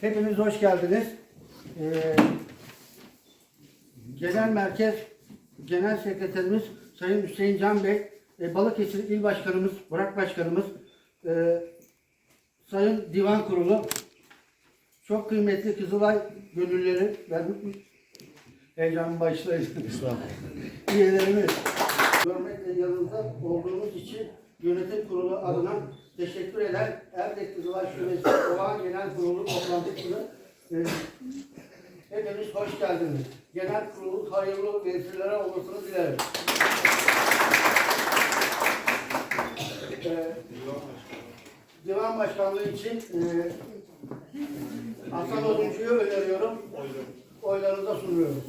Hepiniz hoş geldiniz. Ee, Genel Merkez Genel Sekreterimiz Sayın Hüseyin Can Bey, e, Balıkesir İl Başkanımız, Burak Başkanımız, e, Sayın Divan Kurulu, çok kıymetli Kızılay gönülleri, ben heyecanım başlayın. Üyelerimiz, görmekle yanında olduğumuz için yönetim kurulu adına teşekkür eder. Erdek Kızılay Şubesi Olağan Genel Kurulu toplantısını e, hepiniz hoş geldiniz. Genel kurulu hayırlı vesilelere olmasını dilerim. E, Divan Başkanlığı için e, Hasan Oduncu'yu öneriyorum. Oylarınıza sunuyorum.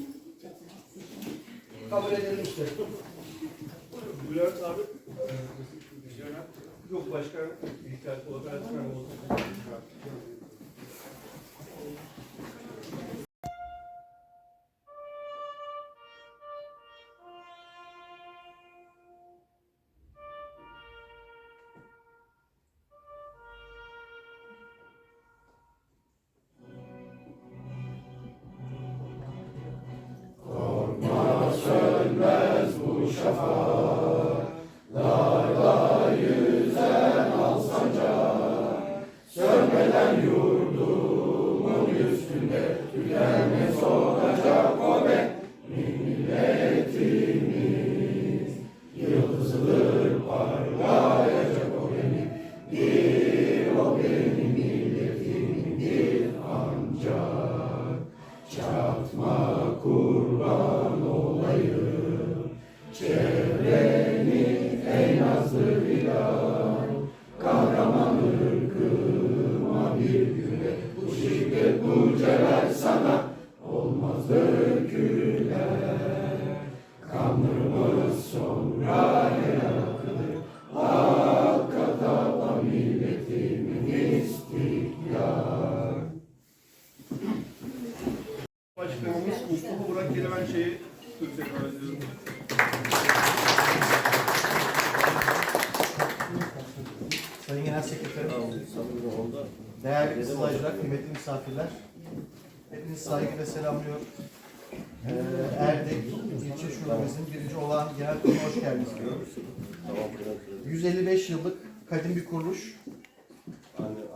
Kabul edilmiştir. Bülent abi. Yok başka ihtiyaç olur. Ben Burak Kelemen şeyi tekrar ediyorum. Sayın Genel Sekreterim, değerli kızılaycılar, kıymetli misafirler, hepinizi saygıyla selamlıyor. Ee, Erdek ilçe şubemizin birinci olan genel kuruluna hoş geldiniz diyorum. 155 yıllık kadim bir kuruluş.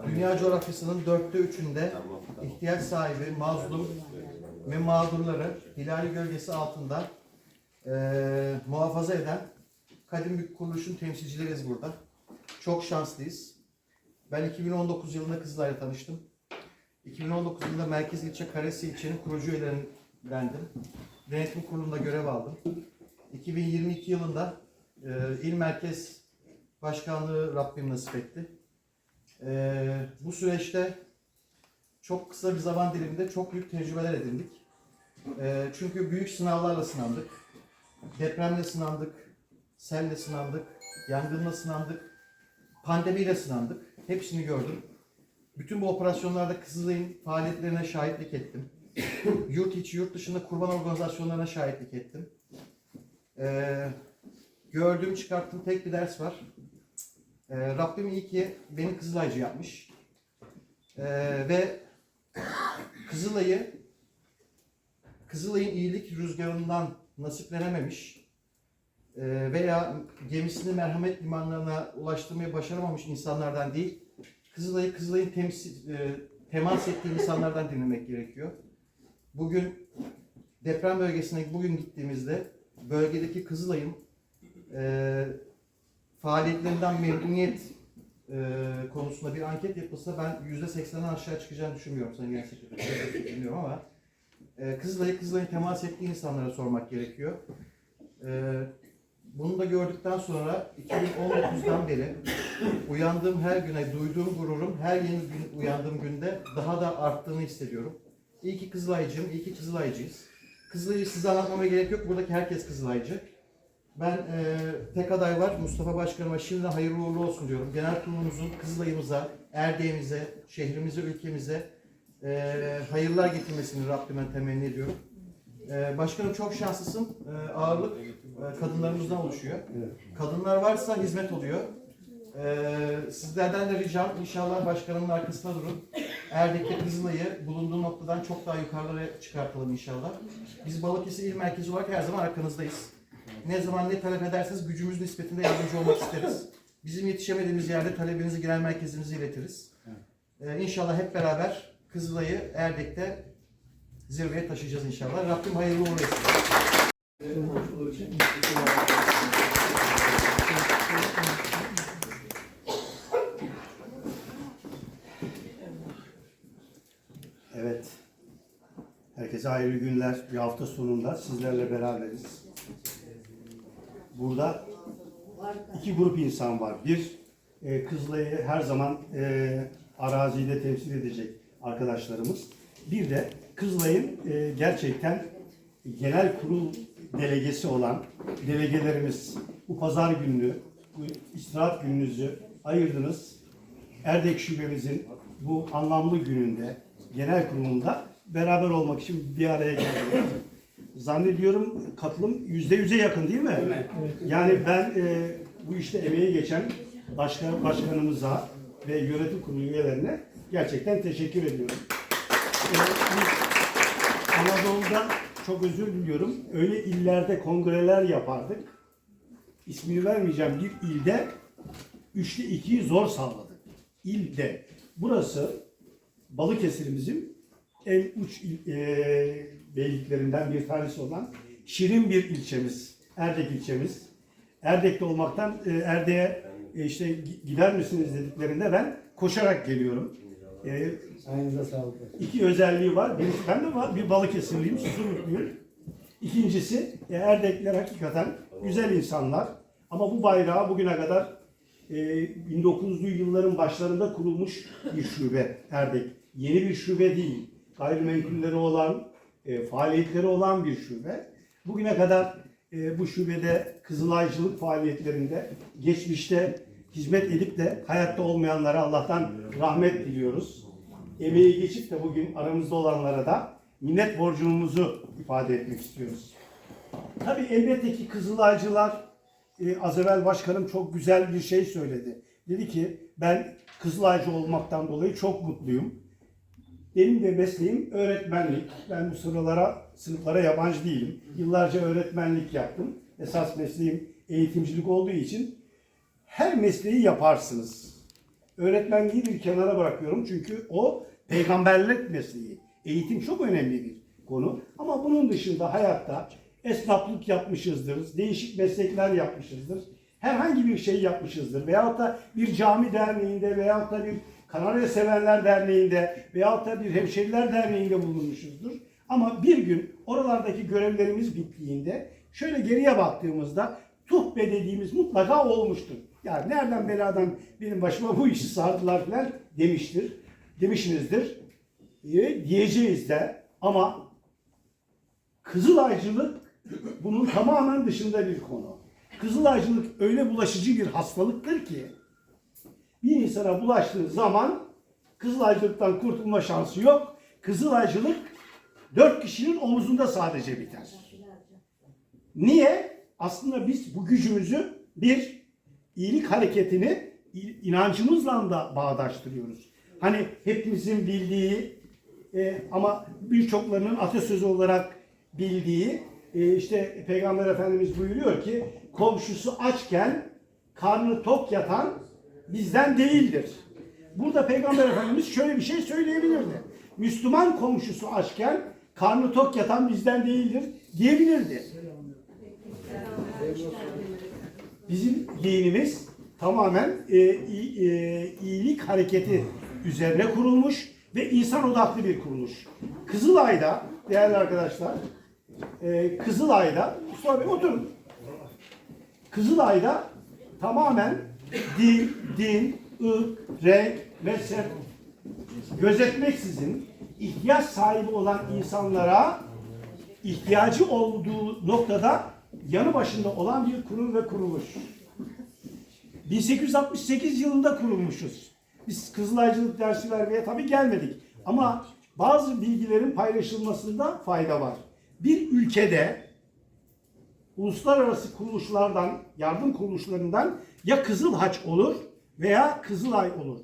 Dünya coğrafyasının dörtte üçünde ihtiyaç sahibi, mazlum ve mağdurları hilali gölgesi altında eee, muhafaza eden kadim bir kuruluşun temsilcileriyiz burada. Çok şanslıyız. Ben 2019 yılında Kızılay'la tanıştım. 2019 yılında Merkez İlçe Karesi ilçenin kurucu üyelerindendim. Denetim kurulunda görev aldım. 2022 yılında e, il merkez başkanlığı Rabbim nasip etti. E, bu süreçte çok kısa bir zaman diliminde çok büyük tecrübeler edindik. E, çünkü büyük sınavlarla sınandık. Depremle sınandık, selle sınandık, yangınla sınandık, pandemiyle sınandık. Hepsini gördüm. Bütün bu operasyonlarda Kızılay'ın faaliyetlerine şahitlik ettim. yurt içi, yurt dışında kurban organizasyonlarına şahitlik ettim. Ee, gördüğüm, çıkarttığım tek bir ders var. Ee, Rabbim iyi ki beni Kızılaycı yapmış. Ee, ve Kızılay'ı Kızılay'ın iyilik rüzgarından nasiplenememiş e, veya gemisini merhamet limanlarına ulaştırmayı başaramamış insanlardan değil, Kızılay'ı Kızılay'ın e, temas ettiği insanlardan dinlemek gerekiyor. Bugün deprem bölgesine bugün gittiğimizde bölgedeki Kızılay'ın e, faaliyetlerinden memnuniyet konusunda bir anket yapılsa ben yüzde seksenden aşağı çıkacağını düşünmüyorum. Sayın Genel Sekreter, bilmiyorum ama e, Kızılay'ı Kızılay'ın temas ettiği insanlara sormak gerekiyor. E, bunu da gördükten sonra 2019'dan beri uyandığım her güne duyduğum gururum her yeni gün uyandığım günde daha da arttığını hissediyorum. İyi ki Kızılaycıyım, iyi ki Kızılaycıyız. Kızılay'ı size anlatmama gerek yok. Buradaki herkes Kızılaycı. Ben e, tek aday var. Mustafa Başkanıma şimdiden hayırlı uğurlu olsun diyorum. Genel kurulumuzun Kızılay'ımıza, Erdeğimize, şehrimize, ülkemize e, hayırlar getirmesini Rabbime temenni ediyorum. E, başkanım çok şanslısın. E, ağırlık e, kadınlarımızdan oluşuyor. Kadınlar varsa hizmet oluyor. E, sizlerden de ricam inşallah başkanımın arkasında durun. Erdek'te Kızılay'ı bulunduğu noktadan çok daha yukarılara çıkartalım inşallah. Biz Balıkesir İl Merkezi olarak her zaman arkanızdayız. Ne zaman ne talep ederseniz gücümüz nispetinde yardımcı olmak isteriz. Bizim yetişemediğimiz yerde talebinizi genel merkezimize iletiriz. Ee, inşallah hep beraber Kızılay'ı Erdek'te zirveye taşıyacağız inşallah. Rabbim hayırlı uğurlu etsin. Evet. Herkese hayırlı günler. Bir hafta sonunda sizlerle beraberiz. Burada iki grup insan var. Bir, e, Kızılay'ı her zaman e, arazide temsil edecek arkadaşlarımız. Bir de Kızılay'ın e, gerçekten genel kurul delegesi olan delegelerimiz. Bu pazar gününü, bu istirahat gününüzü ayırdınız. Erdek Şubemizin bu anlamlı gününde, genel kurulunda beraber olmak için bir araya geldik. Zannediyorum katılım yüzde yüze yakın değil mi? Yani ben e, bu işte emeği geçen başkan, başkanımıza ve yönetim kurulu üyelerine gerçekten teşekkür ediyorum. E, biz Anadolu'da çok özür diliyorum. Öyle illerde kongreler yapardık. İsmini vermeyeceğim bir ilde üçte ikiyi zor sağladık. İlde. Burası Balıkesir'imizin en uç il, e, beyliklerinden bir tanesi olan şirin bir ilçemiz. Erdek ilçemiz. Erdek'te olmaktan e, Erdek'e e, işte gi- gider misiniz dediklerinde ben koşarak geliyorum. E, Ayınıza sağlık. İki özelliği var. Bir, ben de var, bir Balıkesirliyim, Susurlukluyum. İkincisi, e, Erdekliler hakikaten güzel insanlar. Ama bu bayrağı bugüne kadar e, 1900'lü yılların başlarında kurulmuş bir şube Erdek. Yeni bir şube değil. Gayrimenkulleri olan, e, faaliyetleri olan bir şube. Bugüne kadar e, bu şubede kızılaycılık faaliyetlerinde geçmişte hizmet edip de hayatta olmayanlara Allah'tan rahmet diliyoruz emeği geçip de bugün aramızda olanlara da minnet borcumuzu ifade etmek istiyoruz. Tabii elbette ki Kızılaycılar, e, az evvel başkanım çok güzel bir şey söyledi. Dedi ki ben Kızılaycı olmaktan dolayı çok mutluyum. Benim de mesleğim öğretmenlik. Ben bu sıralara, sınıflara yabancı değilim. Yıllarca öğretmenlik yaptım. Esas mesleğim eğitimcilik olduğu için her mesleği yaparsınız. Öğretmenliği bir kenara bırakıyorum çünkü o peygamberlik mesleği. Eğitim çok önemli bir konu. Ama bunun dışında hayatta esnaflık yapmışızdır, değişik meslekler yapmışızdır. Herhangi bir şey yapmışızdır. Veyahut da bir cami derneğinde veyahut da bir Kanarya Severler Derneği'nde veyahut da bir Hemşeriler Derneği'nde bulunmuşuzdur. Ama bir gün oralardaki görevlerimiz bittiğinde şöyle geriye baktığımızda tuhbe dediğimiz mutlaka olmuştur. Yani nereden beladan benim başıma bu işi sardılar falan demiştir. Demişsinizdir. E, diyeceğiz de ama Kızılaycılık bunun tamamen dışında bir konu. Kızılaycılık öyle bulaşıcı bir hastalıktır ki bir insana bulaştığı zaman Kızılaycılıktan kurtulma şansı yok. Kızılaycılık dört kişinin omuzunda sadece biter. Niye? Aslında biz bu gücümüzü bir iyilik hareketini inancımızla da bağdaştırıyoruz. Hani hepimizin bildiği e, ama birçoklarının atasözü olarak bildiği e, işte Peygamber Efendimiz buyuruyor ki komşusu açken karnı tok yatan bizden değildir. Burada Peygamber Efendimiz şöyle bir şey söyleyebilirdi. Müslüman komşusu açken karnı tok yatan bizden değildir diyebilirdi. Bizim dinimiz tamamen e, e, iyilik hareketi üzerine kurulmuş ve insan odaklı bir kuruluş. Kızılay'da değerli arkadaşlar, e, Kızılay'da, Mustafa Bey oturun. Kızılay'da tamamen din, din, ırk, renk, mezhep gözetmeksizin ihtiyaç sahibi olan insanlara ihtiyacı olduğu noktada yanı başında olan bir kurum ve kuruluş. 1868 yılında kurulmuşuz. Biz Kızılaycılık dersi vermeye tabii gelmedik. Ama bazı bilgilerin paylaşılmasında fayda var. Bir ülkede uluslararası kuruluşlardan, yardım kuruluşlarından ya Kızıl Haç olur veya Kızılay olur.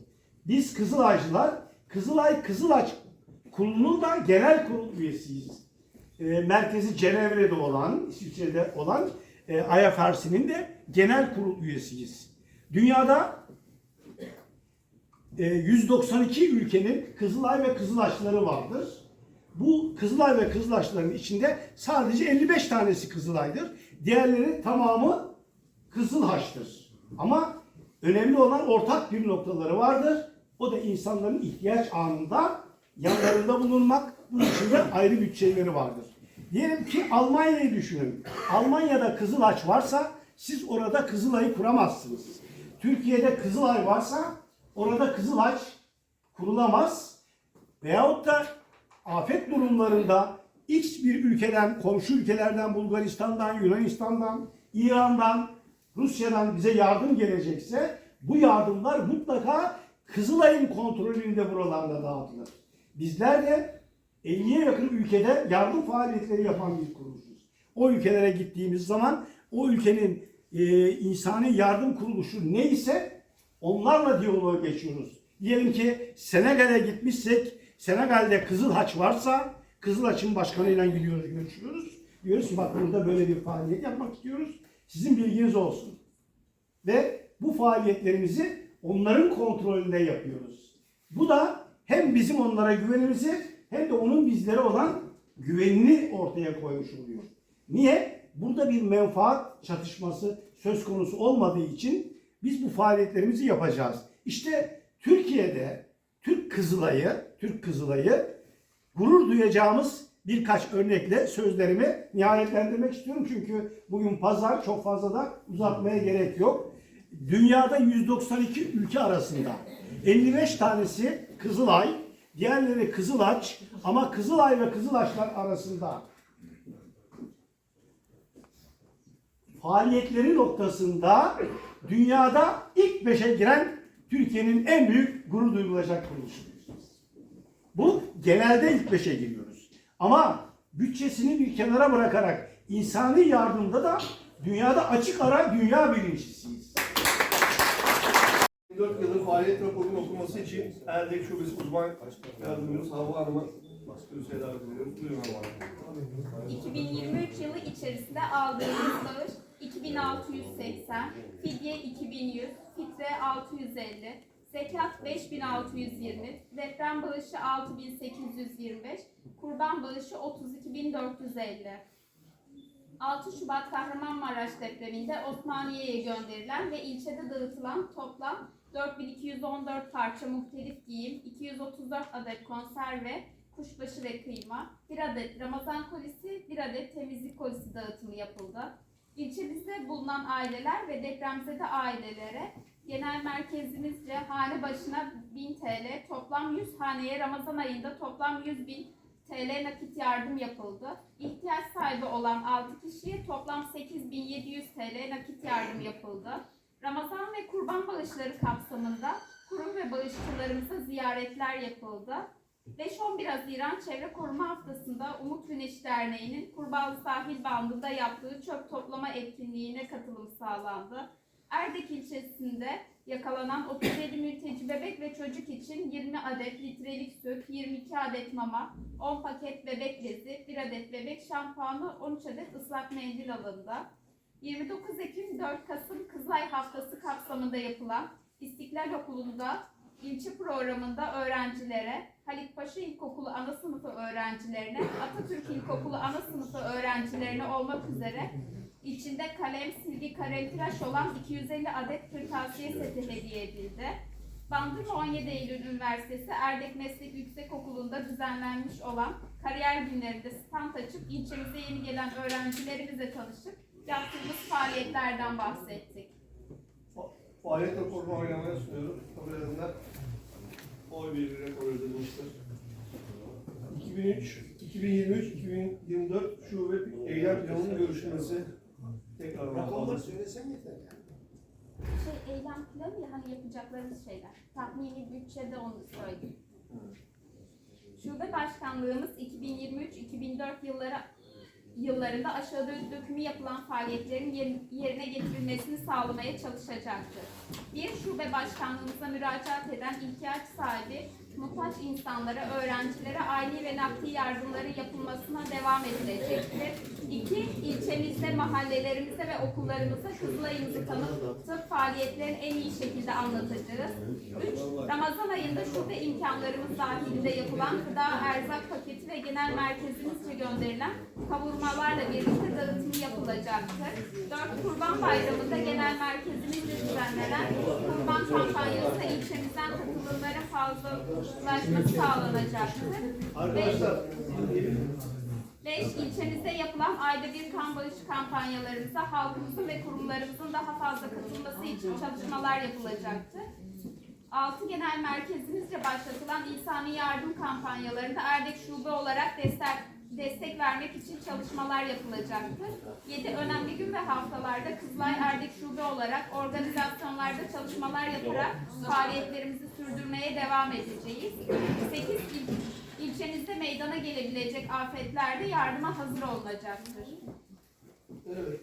Biz Kızılaycılar Kızılay Kızılaç Kurulu'nun da genel kurul üyesiyiz. E, merkezi Cenevre'de olan, İsviçre'de olan e, IFRC'nin de genel kurul üyesiyiz. Dünyada e, 192 ülkenin Kızılay ve Kızılaçları vardır. Bu Kızılay ve Kızılaçların içinde sadece 55 tanesi Kızılay'dır. Diğerleri tamamı Kızılhaç'tır. Ama önemli olan ortak bir noktaları vardır. O da insanların ihtiyaç anında yanlarında bulunmak. Bunun için de ayrı bütçeleri vardır. Diyelim ki Almanya'yı düşünün. Almanya'da Kızılaç varsa siz orada Kızılay'ı kuramazsınız. Türkiye'de Kızılay varsa orada Kızılaç kurulamaz. Veyahut da afet durumlarında X bir ülkeden, komşu ülkelerden, Bulgaristan'dan, Yunanistan'dan, İran'dan, Rusya'dan bize yardım gelecekse bu yardımlar mutlaka Kızılay'ın kontrolünde buralarda dağıtılır. Bizler de 50'ye yakın ülkede yardım faaliyetleri yapan bir kuruluşuz. O ülkelere gittiğimiz zaman o ülkenin e, insani yardım kuruluşu neyse onlarla diyaloğa geçiyoruz. Diyelim ki Senegal'e gitmişsek, Senegal'de Kızılhaç varsa Kızılhaç'ın başkanıyla gidiyoruz, görüşüyoruz. Diyoruz ki bak burada böyle bir faaliyet yapmak istiyoruz. Sizin bilginiz olsun. Ve bu faaliyetlerimizi onların kontrolünde yapıyoruz. Bu da hem bizim onlara güvenimizi hem de onun bizlere olan güvenini ortaya koymuş oluyor. Niye? Burada bir menfaat çatışması söz konusu olmadığı için biz bu faaliyetlerimizi yapacağız. İşte Türkiye'de Türk Kızılay'ı, Türk Kızılay'ı gurur duyacağımız birkaç örnekle sözlerimi nihayetlendirmek istiyorum. Çünkü bugün pazar çok fazla da uzatmaya gerek yok. Dünyada 192 ülke arasında 55 tanesi Kızılay, diğerleri Kızılaç ama Kızılay ve Kızılaçlar arasında faaliyetleri noktasında dünyada ilk beşe giren Türkiye'nin en büyük gurur duyulacak kuruluşudur. Bu genelde ilk beşe giriyoruz. Ama bütçesini bir kenara bırakarak insani yardımda da dünyada açık ara dünya birincisiyiz. 4 yılın faaliyet raporunun okunması için Erdek Şubesi Uzman Yardımcımız Havva Hanım'a kürsüye davet ediyoruz. Buyurun Havva Hanım. 2023 yılı içerisinde aldığımız bağış 2680, fidye 2100, fitre 650, zekat 5620, deprem bağışı 6825, kurban bağışı 32450. 6 Şubat Kahramanmaraş depreminde Osmaniye'ye gönderilen ve ilçede dağıtılan toplam 4214 parça muhtelif giyim, 234 adet konserve, kuşbaşı ve kıyma, 1 adet Ramazan kolisi, 1 adet temizlik kolisi dağıtımı yapıldı. İlçemizde bulunan aileler ve depremzede ailelere genel merkezimizce hane başına 1000 TL, toplam 100 haneye Ramazan ayında toplam 100 bin TL nakit yardım yapıldı. İhtiyaç sahibi olan 6 kişiye toplam 8700 TL nakit yardım yapıldı. Ramazan ve kurban bağışları kapsamında kurum ve bağışçılarımıza ziyaretler yapıldı. 5-11 Haziran Çevre Koruma Haftası'nda Umut Güneş Derneği'nin Kurbağalı Sahil Bandı'nda yaptığı çöp toplama etkinliğine katılım sağlandı. Erdek ilçesinde yakalanan 37 mülteci bebek ve çocuk için 20 adet litrelik süt, 22 adet mama, 10 paket bebek bezi, 1 adet bebek şampuanı, 13 adet ıslak mendil alındı. 29 Ekim 4 Kasım Kızılay Haftası kapsamında yapılan İstiklal Okulu'nda ilçe programında öğrencilere, Halitpaşa İlkokulu ana sınıfı öğrencilerine, Atatürk İlkokulu ana sınıfı öğrencilerine olmak üzere içinde kalem, silgi, kalem tıraş olan 250 adet kırtasiye seti hediye edildi. Bandırma 17 Eylül Üniversitesi Erdek Meslek Yüksekokulu'nda düzenlenmiş olan kariyer günlerinde stand açıp ilçemize yeni gelen öğrencilerimizle tanışıp yaptığımız faaliyetlerden bahsettik. Fa- Faaliyet raporunu oylamaya sunuyorum. Kabul edenler oy birliğiyle kabul edilmiştir. 2003, 2023, 2024 şube eylem planının görüşülmesi tekrar Rakamları söylesen yeter. Şey eylem planı ya hani yapacaklarımız şeyler. Tahmini bütçede onu söyledim. Şube başkanlığımız 2023-2004 yılları yıllarında aşağıda dökümü yapılan faaliyetlerin yer- yerine getirilmesini sağlamaya çalışacaktır. Bir şube başkanlığımıza müracaat eden ihtiyaç sahibi muhtaç insanlara, öğrencilere aile ve nakdi yardımları yapılmasına devam edilecektir. İki, ilçemizde, mahallelerimize ve okullarımızda Kızılay'ımızı tanıtıp faaliyetlerini en iyi şekilde anlatacağız. Üç, Ramazan ayında şube imkanlarımız dahilinde yapılan gıda, erzak paketi ve genel merkezimizce gönderilen kavurmalarla birlikte dağıtımı yapılacaktır. Dört, Kurban Bayramı'nda genel merkezimizde düzenlenen kurban kampanyası ilçemizden katılımların fazlalaşması sağlanacaktır. Arkadaşlar, 5. ilçemizde yapılan ayda bir kan bağışı kampanyalarımıza halkımızın ve kurumlarımızın daha fazla katılması için çalışmalar yapılacaktır. 6. Genel merkezimizce başlatılan insani yardım kampanyalarında Erdek Şube olarak destek, destek vermek için çalışmalar yapılacaktır. 7. Önemli gün ve haftalarda Kızılay Erdek Şube olarak organizasyonlarda çalışmalar yaparak faaliyetlerimizi sürdürmeye devam edeceğiz. 8. İl, ilçemizde meydana gelebilecek afetlerde yardıma hazır olunacaktır. evet.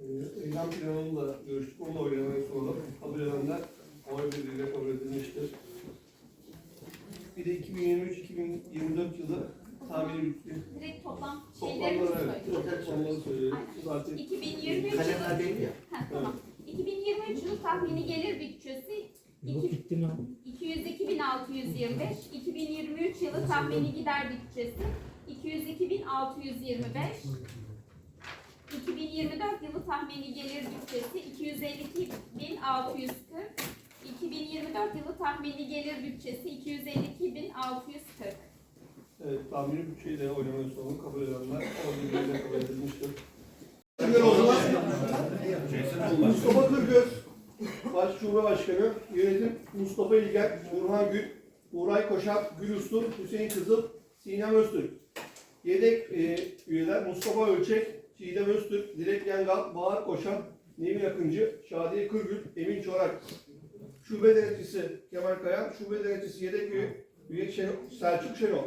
Ee, Eylem planını da görüştük. Onu da oylamaya sonra kabul edenler oy birliğiyle kabul edilmiştir. Bir de 2023-2024 yılı tahmini bütçe Direkt toplam şeylerimizi toplamları evet. söylüyoruz. Toplamları söyleyelim. Zaten 2023 yılı, Kalemlerdeydi ya. Ha, tamam. 2023 yılı tahmini gelir bütçesi iki- 202.625, 2023 yılı tahmini gider bütçesi 202.625, 2024 yılı tahmini gelir bütçesi 252.640, 2024 yılı tahmini gelir bütçesi 252.640. Evet, tahmini bütçeyi de oylamaya sonra kabul edenler birliğiyle kabul edilmiştir. Mustafa Kırgöz, Baş Şube Başkanı, Yönetim Mustafa İlgen, Burhan Gül, Uğray Koşar, Gül Uslu, Hüseyin Kızıl, Sinem Öztürk. Yedek e, üyeler Mustafa Ölçek, Çiğdem Öztürk, Dilek Yengal, Bahar Koşan, Nevin Akıncı, Şadiye Kırgül, Emin Çorak. Şube denetçisi Kemal Kaya, şube denetçisi yedek üye, üye Şenol- Selçuk Şenol.